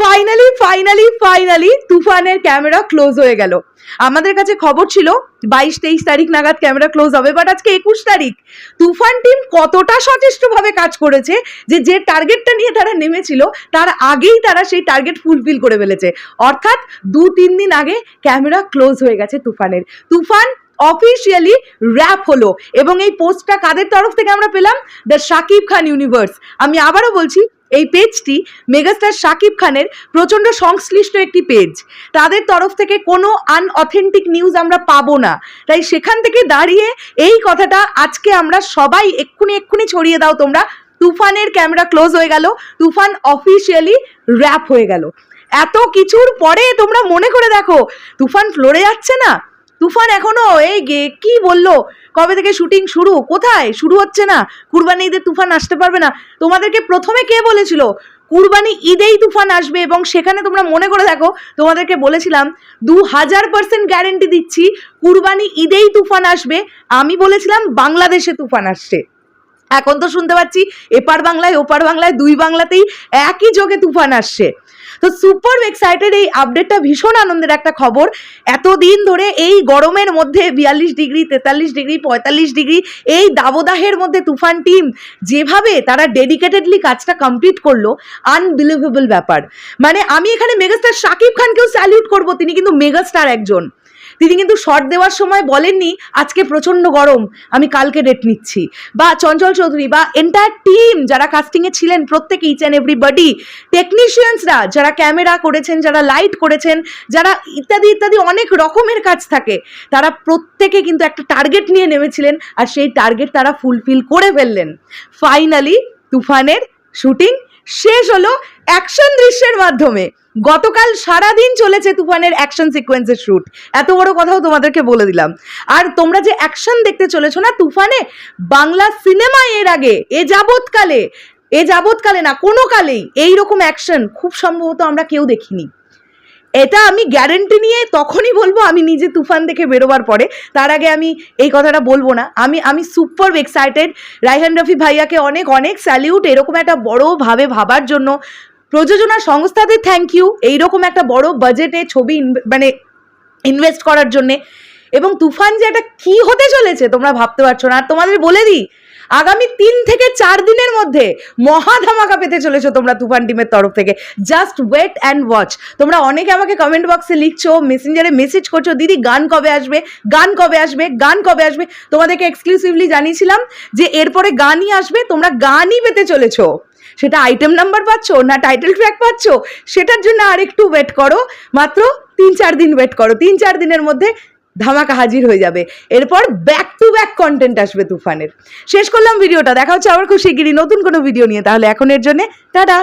Finally finally finally তুফানের camera close হয়ে গেল। আমাদের কাছে খবর ছিল, বাইশ তেইশ তারিখ নাগাদ ক্যামেরা ক্লোজ হবে বাট আজকে একুশ তারিখ। তুফান টিম কতটা সচেষ্টভাবে কাজ করেছে যে যে টার্গেটটা নিয়ে তারা নেমেছিল, তার আগেই তারা সেই টার্গেট ফুলফিল করে ফেলেছে। অর্থাৎ দু, তিন দিন আগে ক্যামেরা ক্লোজ হয়ে গেছে তুফানের। তুফান অফিসিয়ালি র্যাপ হলো, এবং এই পোস্টটা কাদের তরফ থেকে আমরা পেলাম? দ্য শাকিব খান ইউনিভার্স আমি আবারও বলছি এই পেজটি মেগাস্টার শাকিব খানের প্রচণ্ড সংশ্লিষ্ট একটি পেজ তাদের তরফ থেকে কোনো আনঅথেন্টিক নিউজ আমরা পাবো না। তাই সেখান থেকে দাঁড়িয়ে এই কথাটা আজকে আমরা সবাই এক্ষুনি এক্ষুনি ছড়িয়ে দাও তোমরা। তুফানের ক্যামেরা ক্লোজ হয়ে গেল। তুফান অফিসিয়ালি র্যাপ হয়ে গেল। এত কিছুর পরে তোমরা মনে করে দেখো, তুফান ফ্লোরে যাচ্ছে না? তুফান এখনও? এই গে, কি বলল? কবে থেকে শুটিং শুরু? কোথায়? শুরু হচ্ছে না। কুরবানি ঈদে তুফান আসতে পারবে না। তোমাদেরকে প্রথমে কে বলেছিল? কুরবানি ঈদেই তুফান আসবে এবং সেখানে তোমরা মনে করে দেখো, তোমাদেরকে বলেছিলাম দু হাজার পার্সেন্ট গ্যারেন্টি দিচ্ছি, কুরবানি ঈদেই তুফান আসবে। আমি বলেছিলাম, বাংলাদেশে তুফান আসছে। এখন তো শুনতে পাচ্ছি এপার বাংলায়, ওপার বাংলায়, দুই বাংলাতেই একই যোগে তুফান আসছে। তো সুপার এক্সাইটেড এই আপডেটটা ভীষণ আনন্দের একটা খবর। এতদিন ধরে এই গরমের মধ্যে বিয়াল্লিশ ডিগ্রি, তেতাল্লিশ ডিগ্রি, পঁয়তাল্লিশ ডিগ্রি, এই দাবদাহের মধ্যে তুফান টিম যেভাবে তারা ডেডিকেটেডলি কাজটা কমপ্লিট করল আনবিলিভেবল ব্যাপার। মানে আমি এখানে মেগাস্টার শাকিব খানকেও স্যালিউট করব, তিনি কিন্তু মেগাস্টার একজন। তিনি কিন্তু শর্ট দেওয়ার সময় বলেননি, আজকে প্রচণ্ড গরম, আমি কালকে ডেট নিচ্ছি। বা চঞ্চল চৌধুরী বা এন্টায়ার টিম যারা কাস্টিংয়ে ছিলেন, প্রত্যেক ইচ অ্যান্ড এভরিবডি টেকনিশিয়ানসরা যারা ক্যামেরা করেছেন, যারা লাইট করেছেন, যারা ইত্যাদি ইত্যাদি অনেক রকমের কাজ থাকে, তারা প্রত্যেকে কিন্তু একটা টার্গেট নিয়ে নেমেছিলেন আর সেই টার্গেট তারা ফুলফিল করে ফেললেন। ফাইনালি তুফানের শুটিং শেষ হলো অ্যাকশন দৃশ্যের মাধ্যমে। গতকাল সারাদিন চলেছে তুফানের অ্যাকশন সিকোয়েন্সের শ্যুট এত বড় কথাও তোমাদেরকে বলে দিলাম। আর তোমরা যে অ্যাকশন দেখতে চলেছো না, তুফানে বাংলা সিনেমা এর আগে, এ যাবৎকালে এ যাবৎকালে না, কোনো কালেই এই রকম অ্যাকশন খুব সম্ভবত আমরা কেউ দেখিনি। এটা আমি গ্যারেন্টি নিয়ে তখনই বলব, আমি নিজে তুফান দেখে বেরোবার পরে। তার আগে আমি এই কথাটা বলব না। আমি আমি সুপার এক্সাইটেড রাইহান রফি ভাইয়াকে অনেক অনেক স্যালিউট এরকম একটা বড়োভাবে ভাবার জন্য প্রযোজনা সংস্থাতে থ্যাংক ইউ এইরকম একটা বড় বাজেটে ছবি মানে ইনভেস্ট করার জন্যে। এবং তুফান যে একটা কি হতে চলেছে তোমরা ভাবতে পারছ না? আর তোমাদের বলে দিই, আগামী তিন থেকে চার দিনের মধ্যে মহা ধামাকা পেতে চলেছো তোমরা তুফান টিমের তরফ থেকে। জাস্ট ওয়েট অ্যান্ড ওয়াচ তোমরা অনেকে আমাকে কমেন্ট বক্সে লিখছো মেসেঞ্জারে মেসেজ করছ, দিদি, গান কবে আসবে? গান কবে আসবে? গান কবে আসবে? তোমাদেরকে এক্সক্লুসিভলি জানিয়েছিলাম যে এরপরে গানই আসবে, তোমরা গানই পেতে চলেছো। সেটা আইটেম নাম্বার পাচ্ছ না টাইটেল ট্র্যাক পাচ্ছ? সেটার জন্য আর একটু ওয়েট করো। মাত্র তিন চার দিন ওয়েট করো। তিন চার দিনের মধ্যে ধামাকা হাজির হয়ে যাবে। এরপর ব্যাক টু ব্যাক কন্টেন্ট আসবে তুফানের। শেষ করলাম ভিডিওটা। দেখা হচ্ছে আবার খুব শিগগিরই নতুন কোনো ভিডিও নিয়ে। তাহলে এখন এর জন্যে টাটা।